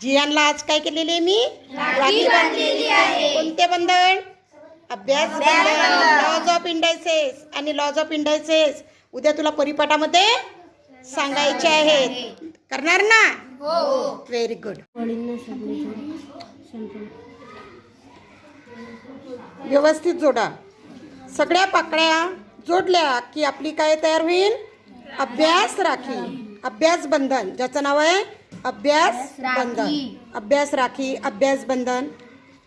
जियानला आज काय केलेली आहे मी? राखी बांधलेली आहे. कोणते बंधन? अभ्यास लॉज ऑफ इंडायसेस आणि लॉज ऑफ इंडायसेस उद्या तुला परिपाठामध्ये सांगायचे आहेत. करणार ना? हो. व्हेरी गुड व्यवस्थित जोडा. सगळ्या पाकळ्या जोडल्या की आपली काय तयार होईल? अभ्यास राखी. अभ्यास बंधन. ज्याचं नाव आहे अभ्यास बंधन. अभ्यास राखी अभ्यास बंधन.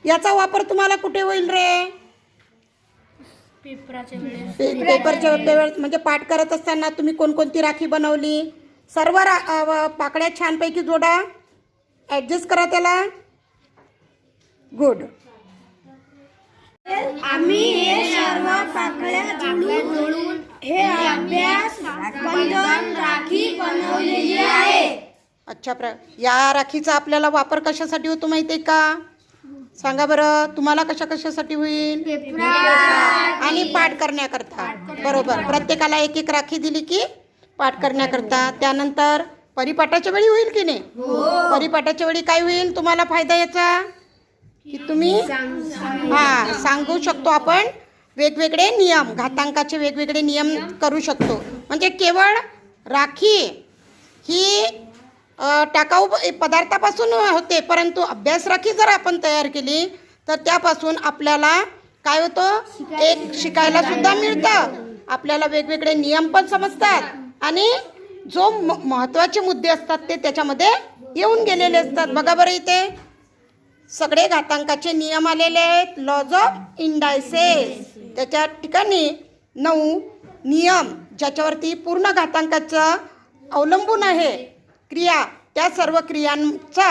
याचा वापर तुम्हाला कुठे होईल रे? पेपराच्या वेळेस. पे- पेपरच्या वेळेस. म्हणजे पाठ करत असताना तुम्ही कोणकोणती राखी बनवली? सर्व रा अ, व- पाकळ्या छानपैकी जोडा. ॲडजस्ट करा त्याला. गुड आम्ही हे सर्व पाकळ्या जोडून हे अभ्यास बंधन राखी बनवलेली आहे. अच्छा प्र या राखीचा आपल्याला वापर कशासाठी होतो माहिती आहे का? सांगा बरं तुम्हाला कशा कशासाठी होईल? आणि पाठ करण्याकरता. बरोबर. प्रत्येकाला एक एक राखी दिली की पाठ करण्याकरता. त्यानंतर परिपाठाच्या वेळी होईल की नाही? परिपाठाच्या वेळी काय होईल? तुम्हाला फायदा याचा? की तुम्ही हा सांगू शकतो आपण. वेगवेगळे नियम घातांकाचे वेगवेगळे नियम करू शकतो. म्हणजे केवळ राखी ही टाकाऊ पदार्थापासून होते परंतु अभ्यास राखी जर आपण तयार केली तर त्यापासून आपल्याला काय होतं? एक शिकायला सुद्धा मिळतं. आपल्याला वेगवेगळे नियम पण समजतात. आणि जो म- महत्त्वाचे मुद्दे असतात ते त्याच्यामध्ये येऊन गेलेले असतात. बघा बरं इथे. सगळे घातांकाचे नियम आलेले आहेत. लॉज ऑफ इंडायसेस त्याच्या ठिकाणी नऊ नियम. ज्याच्यावरती पूर्ण घातांकाचं अवलंबून आहे क्रिया त्या सर्व क्रियांचा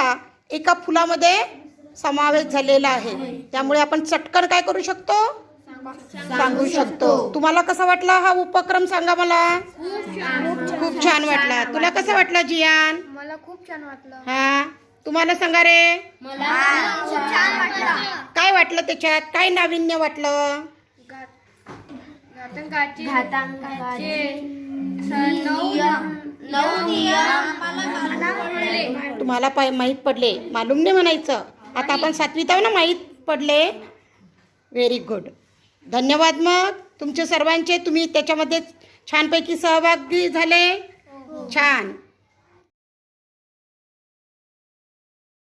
एका फुलामध्ये समावेश झालेला आहे. त्यामुळे आपण चटकन काय करू शकतो? सांगू शकतो. तुम्हाला कसा वाटला हा उपक्रम? सांगा मला. खूप छान वाटला. तुला कसं वाटलं जियान? मला खूप छान वाटलं. हा? तुम्हाला सांगा रे. काय वाटलं त्याच्यात? काय नाविन्य वाटलं? घातांकाचे. तुम्हाला पाय माहीत पडले. मालूम नाही म्हणायचं. आता आपण सातवीत आहो ना माहीत पडले. व्हेरी गुड धन्यवाद मग. तुमचे सर्वांचे तुम्ही त्याच्यामध्ये छानपैकी सहभागी झाले. छान.